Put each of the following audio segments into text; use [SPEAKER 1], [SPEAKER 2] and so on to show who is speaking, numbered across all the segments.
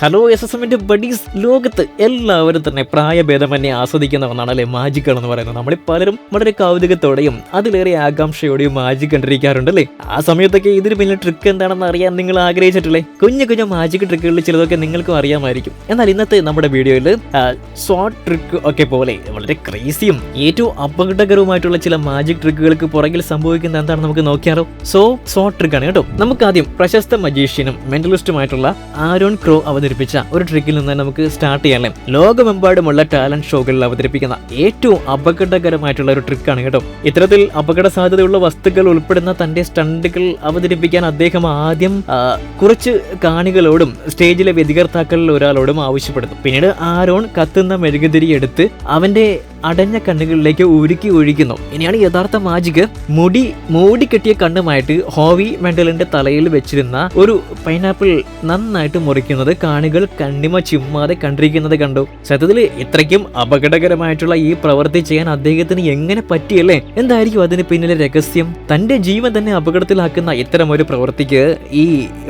[SPEAKER 1] Hello S S എമ്മിന്റെ buddies ലോകത്ത് എല്ലാവരും തന്നെ പ്രായഭേദം ആസ്വദിക്കുന്ന ഒന്നാണ് അല്ലെ മാജിക്കൾ എന്ന് പറയുന്നത്. നമ്മൾ പലരും വളരെ കൗതുകത്തോടെയും അതിലേറെ ആകാംക്ഷയോടെയും മാജിക് കണ്ടിരിക്കാറുണ്ട് അല്ലേ? ആ സമയത്തൊക്കെ ഇതിന് പിന്നിൽ ട്രിക്ക് എന്താണെന്ന് അറിയാൻ നിങ്ങൾ ആഗ്രഹിച്ചിട്ടില്ലേ? കുഞ്ഞു കുഞ്ഞു മാജിക് ട്രിക്കുകളിൽ ചിലതൊക്കെ നിങ്ങൾക്കും അറിയാമായിരിക്കും. എന്നാൽ ഇന്നത്തെ നമ്മുടെ വീഡിയോയിൽ ഷോർട്ട് ട്രിക്ക് ഒക്കെ പോലെ വളരെ ക്രേസിയും ഏറ്റവും അപകടകരവുമായിട്ടുള്ള ചില മാജിക് ട്രിക്കുകൾക്ക് പുറകിൽ സംഭവിക്കുന്നത് എന്താണെന്ന് നമുക്ക് നോക്കിയാലോ? സോ ഷോർട്ട് ട്രിക്കാണ് കേട്ടോ. നമുക്ക് ആദ്യം പ്രശസ്ത മജീഷ്യനും മെന്റലിസ്റ്റുമായിട്ടുള്ള ആരോൺ ക്രോ അവതരിപ്പിച്ച ഒരു ട്രിക്കിൽ നിന്ന് നമുക്ക് സ്റ്റാർട്ട് ചെയ്യാനേ ലോകമെമ്പാടുമുള്ള ടാലന്റ് ഷോകളിൽ അവതരിപ്പിക്കുന്ന ഏറ്റവും അപകടകരമായിട്ടുള്ള ഒരു ട്രിക്കാണ് കേട്ടോ. ഇത്തരത്തിൽ അപകട സാധ്യതയുള്ള വസ്തുക്കൾ ഉൾപ്പെടുന്ന തന്റെ സ്റ്റണ്ടുകൾ അവതരിപ്പിക്കാൻ അദ്ദേഹം ആദ്യം കുറച്ച് കാണികളോടും സ്റ്റേജിലെ വ്യതികർത്താക്കളിൽ ഒരാളോടും ആവശ്യപ്പെടുന്നു. പിന്നീട് ആരോൺ കത്തുന്ന മെഴുകുതിരി എടുത്ത് അവന്റെ അടഞ്ഞ കണ്ണുകളിലേക്ക് ഉരുക്കി ഒഴിക്കുന്നു. ഇനിയാണ് യഥാർത്ഥ മാജിക് മുടി മൂടിക്കെട്ടിയ കണ്ണുമായിട്ട് ഹോവി മെഡലിന്റെ തലയിൽ വെച്ചിരുന്ന ഒരു പൈനാപ്പിൾ നന്നായിട്ട് മുറിക്കുന്നത് കാണികൾ കണ്ണിമ ചിമ്മാതെ കണ്ടിരിക്കുന്നത് കണ്ടു. സത്യത്തിൽ ഇത്രയ്ക്കും അപകടകരമായിട്ടുള്ള ഈ പ്രവൃത്തി ചെയ്യാൻ അദ്ദേഹത്തിന് എങ്ങനെ പറ്റിയല്ലേ? എന്തായിരിക്കും അതിന് പിന്നിലെ രഹസ്യം? തന്റെ ജീവൻ തന്നെ അപകടത്തിലാക്കുന്ന ഇത്തരം ഒരു പ്രവൃത്തിക്ക് ഈ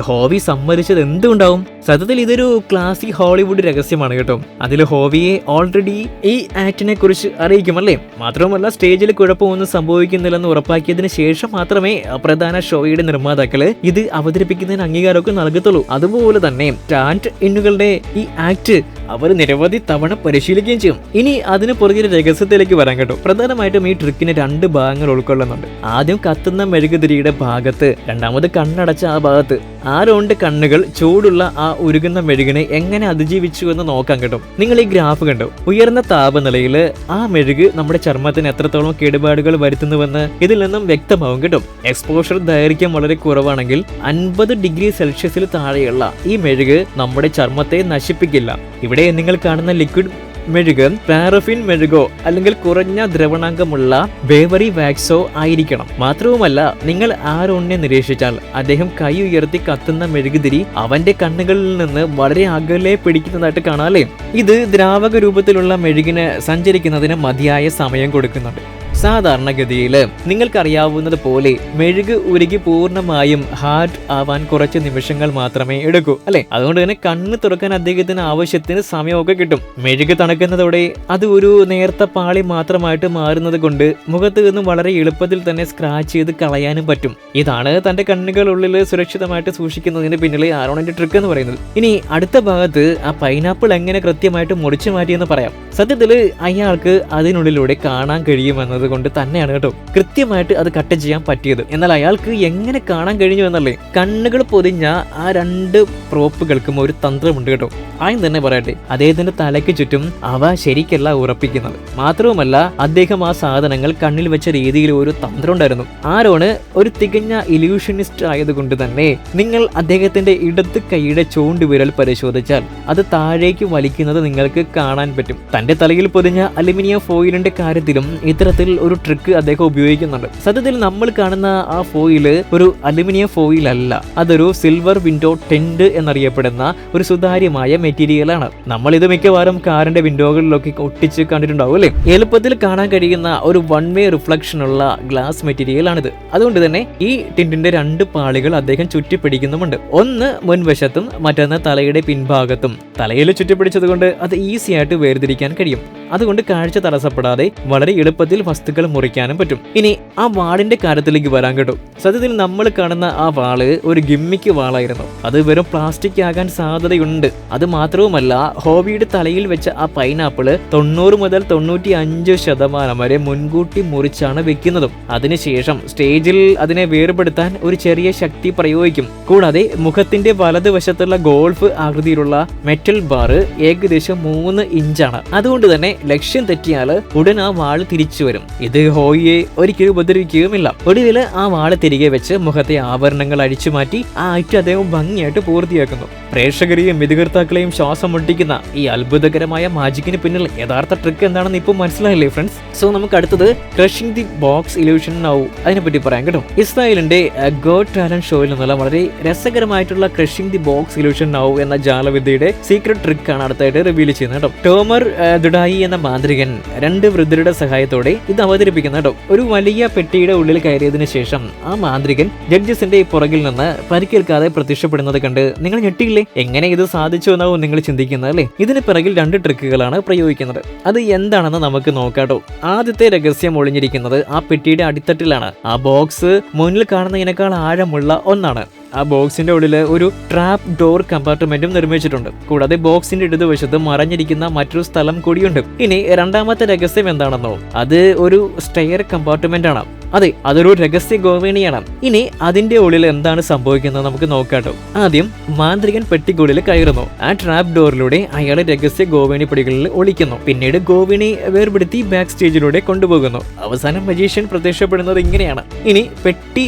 [SPEAKER 1] ഹോവി സമ്മതിച്ചത് എന്തുണ്ടാവും സത്യത്തിൽ ഇതൊരു ക്ലാസിക് ഹോളിവുഡ് രഹസ്യമാണ് കേട്ടോ. അതിൽ ഹോവിയെ ഓൾറെഡി ഈ ആക്ടിനെ കുറിച്ച് അറിയിക്കും അല്ലേ? മാത്രവുമല്ല സ്റ്റേജിൽ കുഴപ്പമൊന്നും സംഭവിക്കുന്നില്ലെന്ന് ഉറപ്പാക്കിയതിന് ശേഷം മാത്രമേ പ്രധാന ഷോയുടെ നിർമ്മാതാക്കൾ ഇത് അവതരിപ്പിക്കുന്നതിന് അംഗീകാരമൊക്കെ നൽകത്തുള്ളൂ. അതുപോലെ തന്നെ സ്റ്റാൻഡ് ഇന്നുകളുടെ ഈ ആക്ട് അവർ നിരവധി തവണ പരിശീലിക്കുകയും ചെയ്യും. ഇനി അതിന് പുറകെ രഹസ്യത്തിലേക്ക് വരാൻ കേട്ടോ. പ്രധാനമായിട്ടും ഈ ട്രിക്കിന് രണ്ട് ഭാഗങ്ങൾ ഉൾക്കൊള്ളുന്നുണ്ട്. ആദ്യം കത്തുന്ന മെഴുകുതിരിയുടെ ഭാഗത്ത് രണ്ടാമത് കണ്ണടച്ച ആ ഭാഗത്ത്. രണ്ട് കണ്ണുകൾ ചൂടുള്ള ആ ഉരുകുന്ന മെഴുകിനെ എങ്ങനെ അതിജീവിച്ചു എന്ന് നോക്കാൻ കിട്ടും. നിങ്ങൾ ഈ ഗ്രാഫ് കണ്ടു? ഉയർന്ന താപനിലയിൽ ആ മെഴുക് നമ്മുടെ ചർമ്മത്തിന് എത്രത്തോളം കേടുപാടുകൾ വരുത്തുന്നുവെന്ന് ഇതിൽ നിന്നും വ്യക്തമാവും കിട്ടും. എക്സ്പോഷർ ദൈർഘ്യം വളരെ കുറവാണെങ്കിൽ അൻപത് ഡിഗ്രി സെൽഷ്യസിൽ താഴെയുള്ള ഈ മെഴുക് നമ്മുടെ ചർമ്മത്തെ നശിപ്പിക്കില്ല. ഇവിടെ നിങ്ങൾ കാണുന്ന ലിക്വിഡ് മെഴുക് പാരഫിൻ മെഴുകോ അല്ലെങ്കിൽ കുറഞ്ഞ ദ്രവണാങ്കമുള്ള വേവറി വാക്സോ ആയിരിക്കണം. മാത്രവുമല്ല നിങ്ങൾ ആരോണിനെ നിരീക്ഷിച്ചാൽ അദ്ദേഹം കൈ ഉയർത്തി കത്തുന്ന മെഴുകുതിരി അവന്റെ കണ്ണുകളിൽ നിന്ന് വളരെ അകലെ പിടിക്കുന്നതായിട്ട് കാണാല്ലേ ഇത് ദ്രാവക രൂപത്തിലുള്ള മെഴുകിന് സഞ്ചരിക്കുന്നതിന് മതിയായ സമയം കൊടുക്കുന്നുണ്ട്. സാധാരണഗതിയിൽ നിങ്ങൾക്കറിയാവുന്നത് പോലെ മെഴുക് ഉരുകി പൂർണമായും ഹാർഡ് ആവാൻ കുറച്ച് നിമിഷങ്ങൾ മാത്രമേ എടുക്കൂ അല്ലെ? അതുകൊണ്ട് തന്നെ കണ്ണ് തുറക്കാൻ അദ്ദേഹത്തിന് ആവശ്യത്തിന് സമയമൊക്കെ കിട്ടും. മെഴുക് തണുക്കുന്നതോടെ അത് ഒരു നേർത്ത പാളി മാത്രമായിട്ട് മാറുന്നത് കൊണ്ട് മുഖത്ത് നിന്നും വളരെ എളുപ്പത്തിൽ തന്നെ സ്ക്രാച്ച് ചെയ്ത് കളയാനും പറ്റും. ഇതാണ് തന്റെ കണ്ണുകളുള്ളിൽ സുരക്ഷിതമായിട്ട് സൂക്ഷിക്കുന്നതിന് പിന്നിലെ ആരോണിന്റെ ട്രിക്ക് എന്ന് പറയുന്നത്. ഇനി അടുത്ത ഭാഗത്ത് ആ പൈനാപ്പിൾ എങ്ങനെ കൃത്യമായിട്ട് മുറിച്ചു മാറ്റിയെന്ന് പറയാം. സത്യത്തിൽ അയാൾക്ക് അതിനുള്ളിലൂടെ കാണാൻ കഴിയുമെന്നത് കൊണ്ട് തന്നെയാണ് കേട്ടോ കൃത്യമായിട്ട് അത് കട്ട് ചെയ്യാൻ പറ്റിയത്. എന്നാൽ അയാൾക്ക് എങ്ങനെ കാണാൻ കഴിഞ്ഞു എന്നല്ലേ? കണ്ണുകൾ പൊതിഞ്ഞ ആ രണ്ട് പ്രോപ്പുകൾക്കും ഒരു തന്ത്രമുണ്ട് കേട്ടോ. ആയും തന്നെ പറയട്ടെ അദ്ദേഹത്തിന്റെ തലയ്ക്ക് ചുറ്റും അവ ശരിക്കല്ല ഉറപ്പിക്കുന്നത്. മാത്രവുമല്ല അദ്ദേഹം ആ സാധനങ്ങൾ കണ്ണിൽ വെച്ച രീതിയിൽ ഒരു തന്ത്രം ഉണ്ടായിരുന്നു. ആരോണ്? ഒരു തികഞ്ഞ ഇല്യൂഷനിസ്റ്റ് ആയതുകൊണ്ട് തന്നെ നിങ്ങൾ അദ്ദേഹത്തിന്റെ ഇടത് കൈയുടെ ചൂണ്ടുവിരൽ പരിശോധിച്ചാൽ അത് താഴേക്ക് വലിക്കുന്നത് നിങ്ങൾക്ക് കാണാൻ പറ്റും. തന്റെ തലയിൽ പൊതിഞ്ഞ അലുമിനിയം ഫോയിലിന്റെ കാര്യത്തിലും ഇത്തരത്തിൽ ഒരു ട്രിക്ക് അദ്ദേഹം ഉപയോഗിക്കുന്നുണ്ട്. സത്യത്തിൽ നമ്മൾ കാണുന്ന ആ ഫോയിൽ ഒരു അലുമിനിയം ഫോയിൽ അല്ല. അതൊരു സിൽവർ വിൻഡോ ടെൻഡ് എന്നറിയപ്പെടുന്ന ഒരു സുതാര്യമായ മെറ്റീരിയലാണ് നമ്മൾ ഇത് മിക്കവാറും കാറിന്റെ വിൻഡോകളിലൊക്കെ ഒട്ടിച്ച് കണ്ടിട്ടുണ്ടാവും അല്ലേ? എളുപ്പത്തിൽ കാണാൻ കഴിയുന്ന ഒരു വൺ വേ റിഫ്ലക്ഷൻ ഉള്ള ഗ്ലാസ് മെറ്റീരിയൽ ആണിത്. അതുകൊണ്ട് തന്നെ ഈ ടിൻഡിന്റെ രണ്ട് പാളികൾ അദ്ദേഹം ചുറ്റിപ്പിടിക്കുന്നുമുണ്ട്. ഒന്ന് മുൻവശത്തും മറ്റൊന്ന് തലയുടെ പിൻഭാഗത്തും. തലയിൽ ചുറ്റിപ്പിടിച്ചത് കൊണ്ട് അത് ഈസി ആയിട്ട് വേർതിരിക്കാൻ കഴിയും. അതുകൊണ്ട് കാഴ്ച തടസ്സപ്പെടാതെ വളരെ എളുപ്പത്തിൽ വസ്തുക്കൾ മുറിക്കാനും പറ്റും. ഇനി ആ വാളിന്റെ കാര്യത്തിലേക്ക് വരാൻ കേട്ടോ. സത്യത്തിൽ നമ്മൾ കാണുന്ന ആ വാൾ ഒരു ഗിമ്മിക്ക് വാളായിരുന്നു. അത് വെറും പ്ലാസ്റ്റിക് ആകാൻ സാധ്യതയുണ്ട്. അത് മാത്രവുമല്ല ഹോബിയുടെ തലയിൽ വെച്ച ആ പൈനാപ്പിൾ തൊണ്ണൂറ് മുതൽ തൊണ്ണൂറ്റി അഞ്ച് ശതമാനം വരെ മുൻകൂട്ടി മുറിച്ചാണ് വെക്കുന്നതും. അതിനുശേഷം സ്റ്റേജിൽ അതിനെ വേർപെടുത്താൻ ഒരു ചെറിയ ശക്തി പ്രയോഗിക്കും. കൂടാതെ മുഖത്തിന്റെ വലതുവശത്തുള്ള ഗോൾഫ് ആകൃതിയിലുള്ള മെറ്റൽ ബാർ ഏകദേശം മൂന്ന് ഇഞ്ചാണ്. അതുകൊണ്ട് തന്നെ ലക്ഷ്യം തെറ്റിയാൽ ഉടൻ ആ വാൾ തിരിച്ചു വരും. ഇത് ഹോയിയെ ഒരിക്കലും ഉപദ്രവിക്കുകയുമില്ല. ഒടുവിൽ ആ വാൾ തിരികെ വെച്ച് മുഖത്തെ ആഭരണങ്ങൾ അഴിച്ചു മാറ്റി ആ ഐറ്റം അദ്ദേഹം ഭംഗിയായിട്ട് പൂർത്തിയാക്കുന്നു. പ്രേക്ഷകരെയും വിധികർത്താക്കളെയും ശ്വാസം മുട്ടിക്കുന്ന ഈ അത്ഭുതകരമായ മാജിക്കിന് പിന്നിൽ യഥാർത്ഥ ട്രിക്ക് എന്താണെന്ന് ഇപ്പോൾ മനസ്സിലായില്ലേ ഫ്രണ്ട്സ് സോ നമുക്ക് അടുത്തത് crushing the box illusion now അതിനെപ്പറ്റി പറയാം കേട്ടോ. ഇസ്രായേലിന്റെ ഗോഡ് ടാലന്റ് ഷോയിൽ നിന്നുള്ള വളരെ രസകരമായിട്ടുള്ള crushing the box illusion now എന്ന ജാലവിദ്യയുടെ സീക്രട്ട് ട്രിക്ക് ആണ് അടുത്തായിട്ട് റിവീൽ ചെയ്യുന്നത് കേട്ടോ. ടോമർ ദുഡായി എന്ന മാന്ത്രികൻ രണ്ട് വൃദ്ധരുടെ സഹായത്തോടെ ഇത് അവതരിപ്പിക്കുന്ന കേട്ടോ. ഒരു വലിയ പെട്ടിയുടെ ഉള്ളിൽ കയറിയതിനു ശേഷം ആ മാന്ത്രികൻ ജഡ്ജസിന്റെ പുറകിൽ നിന്ന് പരിക്കേൽക്കാതെ പ്രത്യക്ഷപ്പെടുന്നത് കണ്ട് നിങ്ങൾ ഞെട്ടിയില്ലേ? എങ്ങനെ ഇത് സാധിച്ചു എന്നാവും നിങ്ങൾ ചിന്തിക്കുന്നത് അല്ലേ? ഇതിന് പിറകിൽ രണ്ട് ട്രിക്കുകളാണ് പ്രയോഗിക്കുന്നത്. അത് എന്താണെന്ന് നമുക്ക് നോക്കാട്ടോ ആദ്യത്തെ രഹസ്യം ഒളിഞ്ഞിരിക്കുന്നത് ആ പെട്ടിയുടെ അടിത്തട്ടിലാണ്. ആ ബോക്സ് മുന്നിൽ കാണുന്നതിനേക്കാൾ ആഴമുള്ള ഒന്നാണ്. ആ ബോക്സിന്റെ ഉള്ളിൽ ഒരു ട്രാപ്പ് ഡോർ കമ്പാർട്ട്മെന്റും നിർമ്മിച്ചിട്ടുണ്ട്. കൂടാതെ ബോക്സിന്റെ ഇടതുവശത്ത് മറഞ്ഞിരിക്കുന്ന മറ്റൊരു സ്ഥലം കൂടിയുണ്ട്. ഇനി രണ്ടാമത്തെ രഹസ്യം എന്താണെന്നോ? അത് ഒരു സ്റ്റെയർ കമ്പാർട്ട്മെന്റ് ആണ്. അതെ അതൊരു രഹസ്യ ഗോവേണിയാണ്. ഇനി അതിന്റെ ഉള്ളിൽ എന്താണ് സംഭവിക്കുന്നത് നമുക്ക് നോക്കാട്ടോ ആദ്യം മാന്ത്രികൻ പെട്ടിക്കുള്ളിൽ കയറുന്നു. ആ ട്രാപ്പ് ഡോറിലൂടെ അയാൾ രഹസ്യ ഗോവേണി പടികളിൽ ഒളിക്കുന്നു. പിന്നീട് ഗോവേണി വേർപെടുത്തി ബാക്ക് സ്റ്റേജിലൂടെ കൊണ്ടുപോകുന്നു. അവസാനം മജീഷ്യൻ പ്രത്യക്ഷപ്പെടുന്നത് ഇങ്ങനെയാണ്. ഇനി പെട്ടി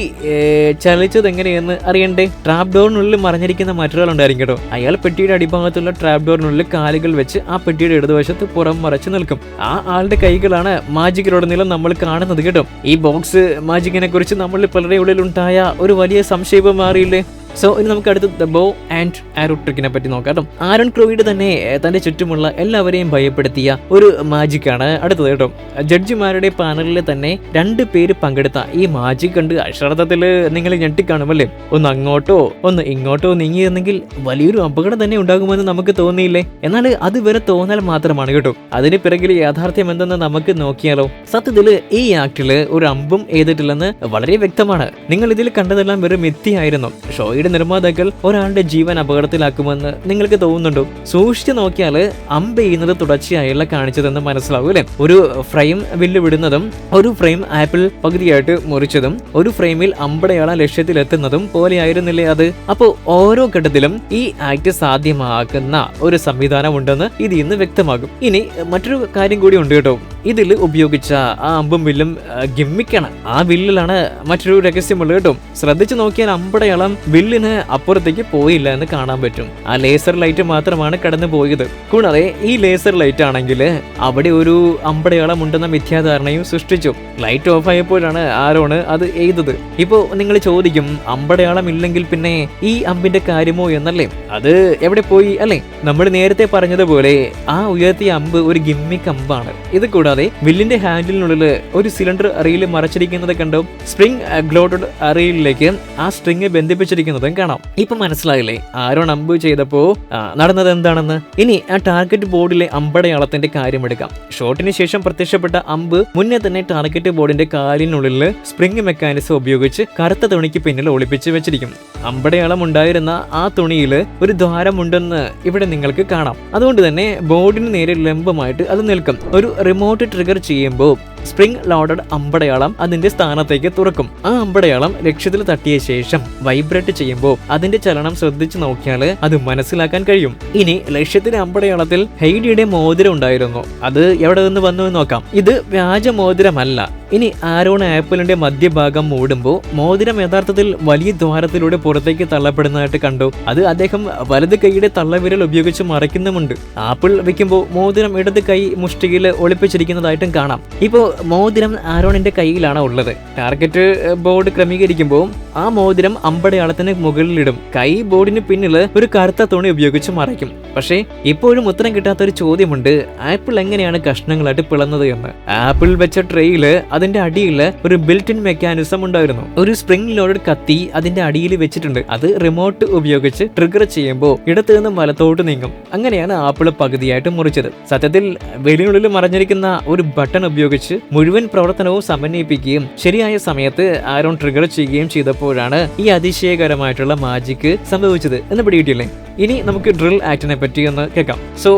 [SPEAKER 1] ചലിച്ചത് എങ്ങനെയെന്ന് അറിയണ്ടേ? ട്രാപ്പ് ഡോറിനുള്ളിൽ മറിഞ്ഞിരിക്കുന്ന മറ്റൊരാൾ ഉണ്ടായിരിക്കും കേട്ടോ അയാൾ പെട്ടിയുടെ അടിഭാഗത്തുള്ള ട്രാപ്പ് ഡോറിനുള്ളിൽ കാലുകൾ വെച്ച് ആ പെട്ടിയുടെ ഇടതുവശത്ത് പുറം മറച്ചു നിൽക്കും. ആ ആളുടെ കൈകളാണ് മാജിക്കിലുടനീളം നമ്മൾ കാണുന്നത് കേട്ടോ. ഈ ബോക്സ് മാജിക്കിനെ കുറിച്ച് നമ്മളിൽ പലരുടെ ഉള്ളിൽ ഉണ്ടായ ഒരു വലിയ സംശയം മാറിയില്ലേ? സോ ഇനി നമുക്ക് അടുത്ത് ദ ബോ ആൻഡ് ആരോ ട്രിക്കിനെ പറ്റി നോക്കാം കേട്ടോ. ആരൺ തന്നെ തന്റെ ചുറ്റുമുള്ള എല്ലാവരെയും ഭയപ്പെടുത്തിയ ഒരു മാജിക് ആണ് അടുത്തത് കേട്ടോ. ജഡ്ജിമാരുടെ പാനലിൽ തന്നെ രണ്ട് പേര് പങ്കെടുത്ത ഈ മാജിക് കണ്ട് അക്ഷരാർത്ഥത്തിൽ നിങ്ങൾ ഞെട്ടിക്കാണുമല്ലേ ഒന്ന് അങ്ങോട്ടോ ഒന്ന് ഇങ്ങോട്ടോ നീങ്ങിയിരുന്നെങ്കിൽ വലിയൊരു അപകടം തന്നെ ഉണ്ടാകുമെന്ന് നമുക്ക് തോന്നിയില്ലേ? എന്നാൽ അത് വരെ തോന്നൽ മാത്രമാണ് കേട്ടോ. അതിന് പിറകിൽ യാഥാർത്ഥ്യം എന്തെന്ന് നമുക്ക് നോക്കിയാലോ? സത്യത്തിൽ ഈ ആക്ടിൽ ഒരു അമ്പും എഴുതിട്ടില്ലെന്ന് വളരെ വ്യക്തമാണ്. നിങ്ങൾ ഇതിൽ കണ്ടതെല്ലാം വെറും മിഥ്യയായിരുന്നു. ഷോയുടെ നിർമ്മാതാക്കൾ ഒരാളുടെ ജീവൻ അപകടത്തിലാക്കുമെന്ന് നിങ്ങൾക്ക് തോന്നുന്നുണ്ടോ? സൂക്ഷിച്ചു നോക്കിയാൽ അമ്പ് ചെയ്യുന്നത് തുടർച്ചയായുള്ള കാണിച്ചതെന്ന് മനസ്സിലാവും അല്ലെ? ഒരു ഫ്രെയിം വില്ല് വിടുന്നതും ഒരു ഫ്രെയിം ആപ്പിൾ പകുതിയായിട്ട് മുറിച്ചതും ഒരു ഫ്രെയിമിൽ അമ്പടയാള ലക്ഷ്യത്തിലെത്തുന്നതും പോലെയായിരുന്നില്ലേ അത്? അപ്പോൾ ഓരോ ഘട്ടത്തിലും ഈ ആക്ട് സാധ്യമാക്കുന്ന ഒരു സംവിധാനം ഉണ്ടെന്ന് ഇത് ഇന്ന് വ്യക്തമാകും. ഇനി മറ്റൊരു കാര്യം കൂടി ഉണ്ട് കേട്ടോ. ഇതിൽ ഉപയോഗിച്ച ആ അമ്പും വില്ലും ഗിമ്മിക്കാണ്. ആ വില്ലിലാണ് മറ്റൊരു രഹസ്യമുള്ളത് കേട്ടോ. ശ്രദ്ധിച്ചു നോക്കിയാൽ അമ്പടയാളം വില്ലിന് അപ്പുറത്തേക്ക് പോയില്ല എന്ന് കാണാൻ പറ്റും. ആ ലേസർ ലൈറ്റ് മാത്രമാണ് കടന്നു പോയത്. കൂടാതെ ഈ ലേസർ ലൈറ്റ് ആണെങ്കിൽ അവിടെ ഒരു അമ്പടയാളം ഉണ്ടെന്ന മിഥ്യാധാരണയും സൃഷ്ടിച്ചു. ലൈറ്റ് ഓഫ് ആയപ്പോഴാണ് ആരോണ് അത് എഴുതത് ഇപ്പോ നിങ്ങൾ ചോദിക്കും അമ്പടയാളം ഇല്ലെങ്കിൽ പിന്നെ ഈ അമ്പിന്റെ കാര്യമോ എന്നല്ലേ? അത് എവിടെ പോയി അല്ലേ? നമ്മൾ നേരത്തെ പറഞ്ഞതുപോലെ ആ ഉയർത്തിയ അമ്പ് ഒരു ഗിമ്മിക് അമ്പാണ്. ഇത് വില്ലിന്റെ ഹാൻഡിലിനുള്ളിൽ ഒരു സിലിണ്ടർ റീൽ മറച്ചിരിക്കുന്നത് കണ്ടോ സ്പ്രിംഗ് ഗ്ലോട്ടഡ് റീലിലേക്ക് ആ സ്ട്രിങ് ബന്ധിപ്പിച്ചിരിക്കുന്നതും കാണാം. ഇപ്പൊ മനസ്സിലായില്ലേ? ആരോ നമ്പ് ചെയ്തപ്പോ നടന്നത് എന്താണെന്ന്? ഇനി ആ ടാർഗറ്റ് ബോർഡിലെ അമ്പടയാളത്തിന്റെ കാര്യം എടുക്കാം. ഷോട്ടിന് ശേഷം പ്രത്യക്ഷപ്പെട്ട അമ്പ് മുന്നേ തന്നെ ടാർഗറ്റ് ബോർഡിന്റെ കാലിനുള്ളിൽ സ്പ്രിംഗ് മെക്കാനിസം ഉപയോഗിച്ച് കറുത്ത തുണിക്ക് പിന്നിൽ ഒളിപ്പിച്ച് വെച്ചിരിക്കും. അമ്പടയാളം ഉണ്ടായിരുന്ന ആ തുണിയിൽ ഒരു ദ്വാരമുണ്ടെന്ന് ഇവിടെ നിങ്ങൾക്ക് കാണാം. അതുകൊണ്ട് തന്നെ ബോർഡിന് നേരെ ലംബമായിട്ട് അത് നിൽക്കും. ഒരു റിമോട്ട് ട്രിഗർ ചെയ്യുമ്പോൾ സ്പ്രിംഗ് ലോഡഡ് അമ്പടയാളം അതിന്റെ സ്ഥാനത്തേക്ക് തുറക്കും. ആ അമ്പടയാളം ലക്ഷ്യത്തിൽ തട്ടിയ ശേഷം വൈബ്രേറ്റ് ചെയ്യുമ്പോൾ അതിന്റെ ചലനം ശ്രദ്ധിച്ചു നോക്കിയാൽ അത് മനസ്സിലാക്കാൻ കഴിയും. ഇനി ലക്ഷ്യത്തിന്റെ അമ്പടയാളത്തിൽ ഹെയ്ഡിയുടെ മോതിരം ഉണ്ടായിരുന്നു. അത് എവിടെ നിന്ന് വന്നു എന്ന് നോക്കാം. ഇത് വ്യാജ മോതിരമല്ല. ഇനി ആരോൺ ആപ്പിളിന്റെ മധ്യഭാഗം മൂടുമ്പോൾ മോതിരം യഥാർത്ഥത്തിൽ വലിയ ദ്വാരത്തിലൂടെ പുറത്തേക്ക് തള്ളപ്പെടുന്നതായിട്ട് കണ്ടു. അത് അദ്ദേഹം വലത് കൈയുടെ തള്ളവിരൽ ഉപയോഗിച്ച് മറയ്ക്കുന്നുമുണ്ട്. ആപ്പിൾ വെക്കുമ്പോൾ മോതിരം ഇടത് കൈ മുഷ്ടിയിൽ ഒളിപ്പിച്ചിരിക്കുന്നതായിട്ടും കാണാം. ഇപ്പോൾ മോതിരം ആരോണിന്റെ കയ്യിലാണ് ഉള്ളത്. ടാർഗറ്റ് ബോർഡ് ക്രമീകരിക്കുമ്പോൾ ആ മോതിരം അമ്പടയാളത്തിന് മുകളിലിടും. കൈ ബോർഡിന് പിന്നിൽ ഒരു കറുത്ത തുണി ഉപയോഗിച്ച് മറയ്ക്കും. പക്ഷേ ഇപ്പോഴും ഉത്തരം കിട്ടാത്ത ഒരു ചോദ്യമുണ്ട്. ആപ്പിൾ എങ്ങനെയാണ് കഷ്ണങ്ങളായിട്ട് പിളന്നത് എന്ന്. ആപ്പിൾ വെച്ച ട്രെയിൽ അതിന്റെ അടിയിൽ ഒരു ബിൽറ്റ് ഇൻ മെക്കാനിസം ഉണ്ടായിരുന്നു. ഒരു സ്പ്രിംഗ് ലോഡഡ് കത്തി അതിന്റെ അടിയിൽ വെച്ചിട്ടുണ്ട്. അത് റിമോട്ട് ഉപയോഗിച്ച് ട്രിഗർ ചെയ്യുമ്പോൾ ഇടത്തു നിന്ന് വലത്തോട്ട് നീങ്ങും. അങ്ങനെയാണ് ആപ്പിൾ പകുതിയായിട്ട് മുറിച്ചത്. സത്യത്തിൽ വെളിനുള്ളിൽ മറഞ്ഞിരിക്കുന്ന ഒരു ബട്ടൺ ഉപയോഗിച്ച് മുഴുവൻ പ്രവർത്തനവും സമന്വയിപ്പിക്കുകയും ശരിയായ സമയത്ത് ആരോൺ ട്രിഗർ ചെയ്യുകയും ചെയ്തപ്പോഴാണ് ഈ അതിശയകരമായിട്ടുള്ള മാജിക്ക് സംഭവിച്ചത് എന്ന് പിടികിട്ടില്ലേ ഇനി നമുക്ക് ഡ്രിൽ ആക്ടിനെ പറ്റി ഒന്ന് കേൾക്കാം. സോ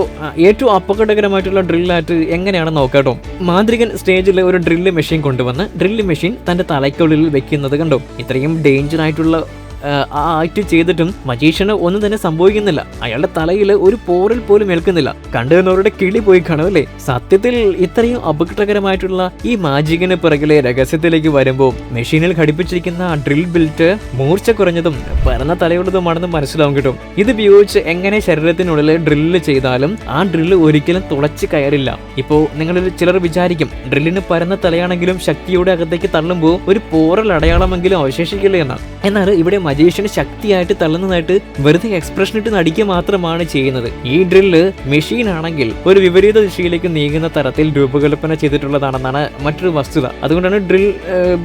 [SPEAKER 1] ഏറ്റവും അപകടകരമായിട്ടുള്ള ഡ്രിൽ ആക്ട് എങ്ങനെയാണ് നോക്കാട്ടോ മാന്ത്രികൻ സ്റ്റേജിൽ ഒരു ഡ്രില്ല് മെഷീൻ കൊണ്ടുവന്ന് ഡ്രില്ല് മെഷീൻ തന്റെ തലയ്ക്കുള്ളിൽ വെക്കുന്നത് കണ്ടു? ഇത്രയും ഡേഞ്ചർ ആയിട്ടുള്ള ആ, ആക്ട് ചെയ്തിട്ടും മജീഷ്യന് ഒന്നും തന്നെ സംഭവിക്കുന്നില്ല. അയാളുടെ തലയിൽ ഒരു പോറിൽ പോലും ഏൽക്കുന്നില്ല. കണ്ടുവന്നവരുടെ കിളി പോയി കാണും അല്ലേ? സത്യത്തിൽ ഇത്രയും അപകടകരമായിട്ടുള്ള ഈ മാജിക്കിന് പിറകിലെ രഹസ്യത്തിലേക്ക് വരുമ്പോൾ മെഷീനിൽ ഘടിപ്പിച്ചിരിക്കുന്ന ഡ്രിൽ ബിൽറ്റ് മൂർച്ച കുറഞ്ഞതും പരന്ന തലയുള്ളതുമാണെന്ന് മനസ്സിലാവും കിട്ടും. ഇത് ഉപയോഗിച്ച് എങ്ങനെ ശരീരത്തിനുള്ളിൽ ഡ്രില്ല് ചെയ്താലും ആ ഡ്രില്ല് ഒരിക്കലും തുളച്ച് കയറില്ല. ഇപ്പോ നിങ്ങളിൽ ചിലർ വിചാരിക്കും ഡ്രില്ലിന് പരന്ന തലയാണെങ്കിലും ശക്തിയുടെ അകത്തേക്ക് തള്ളുമ്പോൾ ഒരു പോറൽ അടയാളമെങ്കിലും അവശേഷിക്കില്ല എന്നാണ്. എന്നാൽ ഇവിടെ മജീഷ്യന് ശക്തിയായിട്ട് തള്ളുന്നതായിട്ട് വെറുതെ എക്സ്പ്രഷൻ ഇട്ട് നടിക്കുക മാത്രമാണ് ചെയ്യുന്നത്. ഈ ഡ്രില്ല് മെഷീൻ ആണെങ്കിൽ ഒരു വിപരീത ദിശയിലേക്ക് നീങ്ങുന്ന തരത്തിൽ രൂപകൽപ്പന ചെയ്തിട്ടുള്ളതാണെന്നാണ് മറ്റൊരു വസ്തുത. അതുകൊണ്ടാണ് ഡ്രിൽ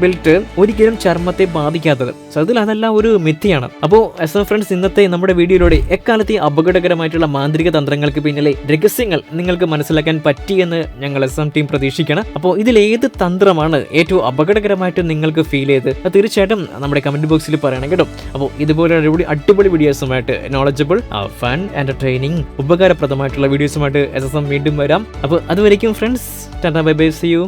[SPEAKER 1] ബെൽറ്റ് ഒരിക്കലും ചർമ്മത്തെ ബാധിക്കാത്തത്. സത്യത്തിൽ അതെല്ലാം ഒരു മിഥ്യയാണ്. അപ്പോൾ എസ് എഫ് ഫ്രണ്ട്സ് ഇന്നത്തെ നമ്മുടെ വീഡിയോയിലൂടെ എക്കാലത്തെ അപകടകരമായിട്ടുള്ള മാന്ത്രിക തന്ത്രങ്ങൾക്ക് പിന്നിലെ രഹസ്യങ്ങൾ നിങ്ങൾക്ക് മനസ്സിലാക്കാൻ പറ്റിയെന്ന് ഞങ്ങൾ എസ് എം ടീം പ്രതീക്ഷിക്കണം അപ്പോൾ ഇതിൽ ഏത് തന്ത്രമാണ് ഏറ്റവും അപകടകരമായിട്ട് നിങ്ങൾക്ക് ഫീൽ ചെയ്ത് തീർച്ചയായിട്ടും നമ്മുടെ കമന്റ് ബോക്സിൽ പറയണം കേട്ടോ. അപ്പോൾ ഇതുപോലെ അടിപൊളി അടിപൊളി വീഡിയോസുമായിട്ട് നോളജബിൾ ഫൺ എന്റർടൈനിങ് ഉപകാരപ്രദമായിട്ടുള്ള വീഡിയോസുമായിട്ട് എസ് എസ് എം വീണ്ടും വരാം. അപ്പോൾ അതുവരേക്കും friends tata bye bye see you